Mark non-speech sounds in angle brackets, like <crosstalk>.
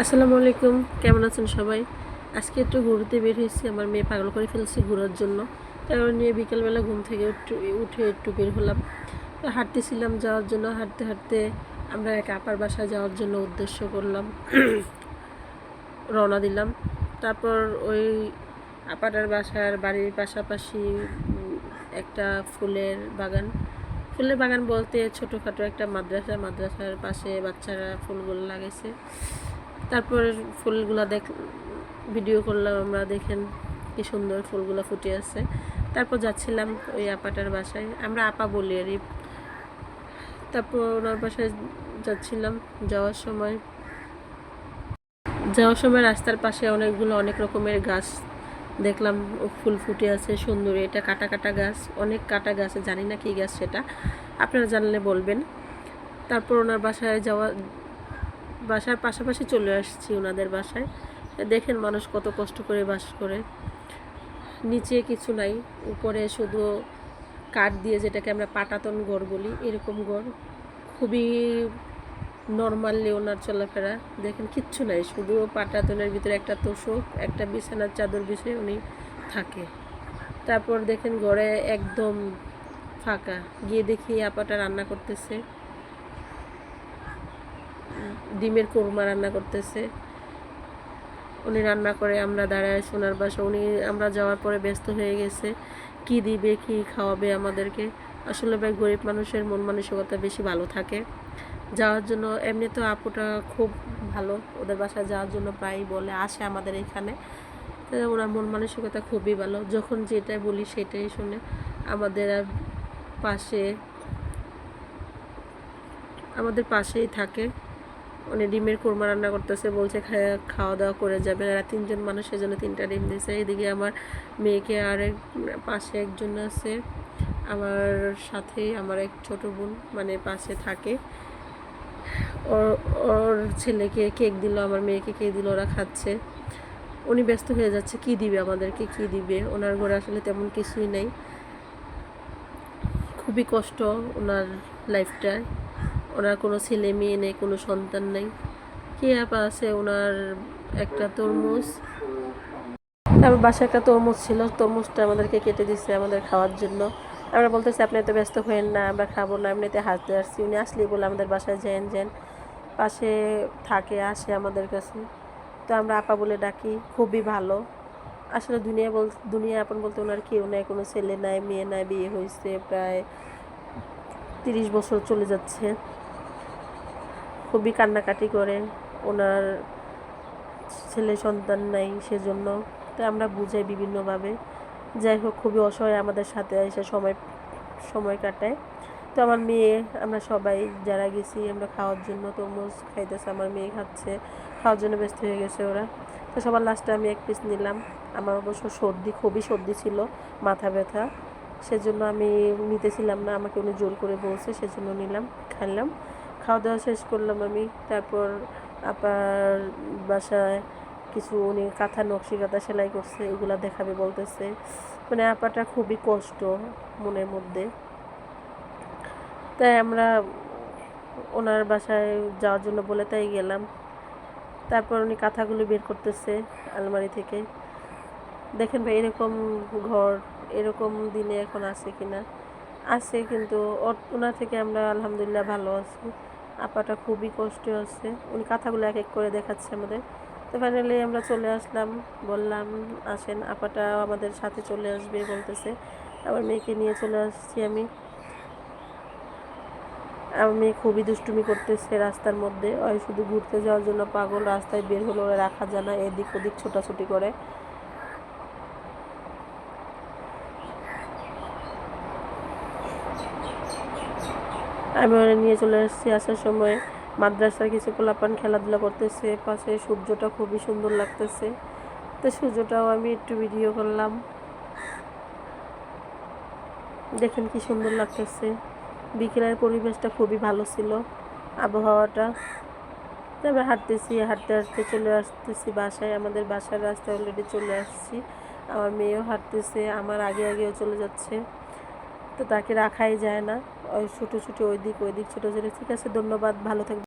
আসসালামু আলাইকুম, কেমন আছেন সবাই? আজকে একটু ঘুরতে বের হয়েছি, আমার মেয়ে পাগল করে ফেলছি ঘোরার জন্য। তারপর নিয়ে বিকেলবেলা ঘুম থেকে উঠে একটু বের হলাম। হাঁটতেছিলাম যাওয়ার জন্য, হাঁটতে হাঁটতে আমরা এক আপার বাসায় যাওয়ার জন্য উদ্দেশ্য করলাম, <clears throat> রওনা দিলাম। তারপর ওই আপাটার বাসার বাড়ির পাশাপাশি একটা ফুলের বাগান। ফুলের বাগান বলতে ছোটোখাটো একটা মাদ্রাসা, মাদ্রাসার পাশে বাচ্চারা ফুলগুলো লাগাইছে। তারপর ফুলগুলো দেখ ভিডিও করলাম আমরা, দেখেন কি সুন্দর ফুলগুলো ফুটে আছে। তারপর যাচ্ছিলাম ওই আপাটার বাসায়, আমরা আপা বলি আর তারপর ওনার বাসায় যাচ্ছিলাম যাওয়ার সময়। যাওয়ার সময় রাস্তার পাশে অনেকগুলো অনেক রকমের গাছ দেখলাম ফুল ফুটে আছে, সুন্দর। এটা কাটা কাটা গাছ, অনেক কাটা গাছ জানি না কি গাছ সেটা। আপনারা জানলে বলবেন। তারপর ওনার বাসায় যাওয়া বাসার পাশাপাশি চলে আসছি ওনাদের বাসায়। দেখেন মানুষ কত কষ্ট করে বাস করে। নিচে কিছু নাই, উপরে শুধু কাঠ দিয়ে যেটাকে আমরা পাটাতন গড় বলি, এরকম গড়। খুবই নর্মালি ওনার চলাফেরা। দেখেন কিচ্ছু নাই, শুধু পাটাতনের ভিতরে একটা তোষক, একটা বিছানার চাদর বিছিয়ে উনি থাকে। তারপর দেখেন গড়ে একদম ফাঁকা। গিয়ে দেখি আপাটা রান্না করতেছে। ডিমের কোরমা রান্না করতেছে। উনি রান্না করে, আমরা দাঁড়ায় সোনার বাসা। উনি, আমরা যাওয়ার পরে ব্যস্ত হয়ে গেছে। কি দিবে, কি খাওয়াবে আমাদেরকে? আসলে ভাই, গরিব মানুষের মন মানসিকতা বেশি ভালো থাকে। যাওয়ার জন্য, এমনি তো আপুটা খুব ভালো। ওদের বাসায় যাওয়ার জন্য প্রায়ই বলে, আসে আমাদের এখানে। ওনার মন মানসিকতা খুবই ভালো। যখন যেটাই বলি, সেটাই শুনে আমাদের আর পাশে, আমাদের পাশেই থাকে। উনি ডিমের কোরমা রান্না করতেছে, বলছে খাওয়া দাওয়া করে যাবে। এরা তিনজন মানুষের জন্য তিনটা ডিম দিয়েছে এদিকে আমার মেয়েকে আর এক, পাশে একজন আছে। আমার সাথে আমার এক ছোট বোন মানে পাশে থাকে। ওর ওর ছেলেকে কেক দিল, আমার মেয়েকে কেক দিল, ওরা খাচ্ছে। উনি ব্যস্ত হয়ে যাচ্ছে, কি দিবে আমাদেরকে, কি দিবে? ওনার ঘরে আসলে তেমন কিছুই নেই। খুবই কষ্ট ওনার লাইফটায় ওনার কোনো ছেলে মেয়ে নেই, কোনো সন্তান নেই। কি আপা আছে ওনার একটা তরমুজ? তারপর বাসায় একটা তরমুজ ছিল, তরমুজটা আমাদেরকে কেটে দিচ্ছে আমাদের খাওয়ার জন্য। আমরা বলতেছি, আপনি এত ব্যস্ত হয়েন না, আমরা খাব না, এমনিতে হাসতে আসছি। উনি আসলেই বলে আমাদের বাসায় যেন যেন পাশে থাকে, আসে আমাদের কাছে। তো আমরা আপা বলে ডাকি, খুবই ভালো। আসলে দুনিয়া বল, দুনিয়া আপন বলতে ওনার কেউ নাই, কোনো ছেলে নাই, মেয়ে নাই, বিয়ে হয়েছে প্রায় তিরিশ বছর চলে যাচ্ছে। খুবই কান্নাকাটি করে ওনার ছেলে সন্তান নাই সেজন্য। তো আমরা বুঝাই বিভিন্নভাবে। যাই হোক, খুবই অসহায় আমাদের সাথে এসে সময় সময় কাটায়। তো আমার মেয়ে, আমরা সবাই যারা গেছি, আমরা খাওয়ার জন্য তরমুজ খাইতেছে, আমার মেয়ে খাচ্ছে, খাওয়ার জন্য ব্যস্ত হয়ে গেছে ওরা। তো সবার লাস্টে আমি এক পিস নিলাম। আমার অবশ্য সর্দি, খুবই সর্দি ছিল, মাথা ব্যথা। সেজন্য আমি নিতেছিলাম না, আমাকে উনি জোর করে বলছে, সেজন্য নিলাম, খাইলাম। খাওয়া দাওয়া শেষ করলাম আমি। তারপর আপার বাসায় কিছু উনি কাঁথা, নকশি কাঁথা সেলাই করছে, এগুলা দেখাবে বলতেছে। মানে আপাটা খুবই কষ্ট মনের মধ্যে। তাই আমরা ওনার বাসায় যাওয়ার জন্য বলে তাই গেলাম। তারপর উনি কাঁথাগুলো বের করতেছে আলমারি থেকে। দেখেন ভাই, এরকম ঘর, এরকম দিনে এখন আছে কিনা? আছে কিন্তু ওনার থেকে আমরা আলহামদুলিল্লাহ ভালো আছি। আপাটা খুবই কষ্ট আছে। উনি কাঁথাগুলো এক এক করে দেখাচ্ছে আমাদের। তো ফাইনালি আমরা চলে আসলাম, বললাম, আসেন আপাটা আমাদের সাথে চলে আসবে বলতেছে। আমার মেয়েকে নিয়ে চলে আসছি আমি। আমার মেয়ে খুবই দুষ্টুমি করতেছে রাস্তার মধ্যে। ওই শুধু ঘুরতে যাওয়ার জন্য পাগল, রাস্তায় বের হলো রাখা যায় না, এদিক ওদিক ছোটাছুটি করে। আমি ওরা নিয়ে চলে এসেছি আসার সময় মাদ্রাসার কিছু পোলাপান খেলাধুলা করতেছে, পাশে সূর্যটা খুবই সুন্দর লাগতেছে। তো সূর্যটাও আমি একটু ভিডিও করলাম। দেখেন কি সুন্দর লাগতেছে। বিকেলের পরিবেশটা খুবই ভালো ছিল, আবহাওয়াটা। তো আমরা হাঁটতেছি, হাঁটতে হাঁটতে চলে আসতেছি বাসায়। আমাদের বাসার রাস্তা অলরেডি চলে আসছি। আমার মেয়েও হাঁটতেছে, আমার আগে আগেও চলে যাচ্ছে। তো তাকে রাখাই যায় না। ওই ছোটো ছুটো ওই দিক ওই দিক ছোটো ছোটো। ঠিক আছে, ধন্যবাদ, ভালো থাকবে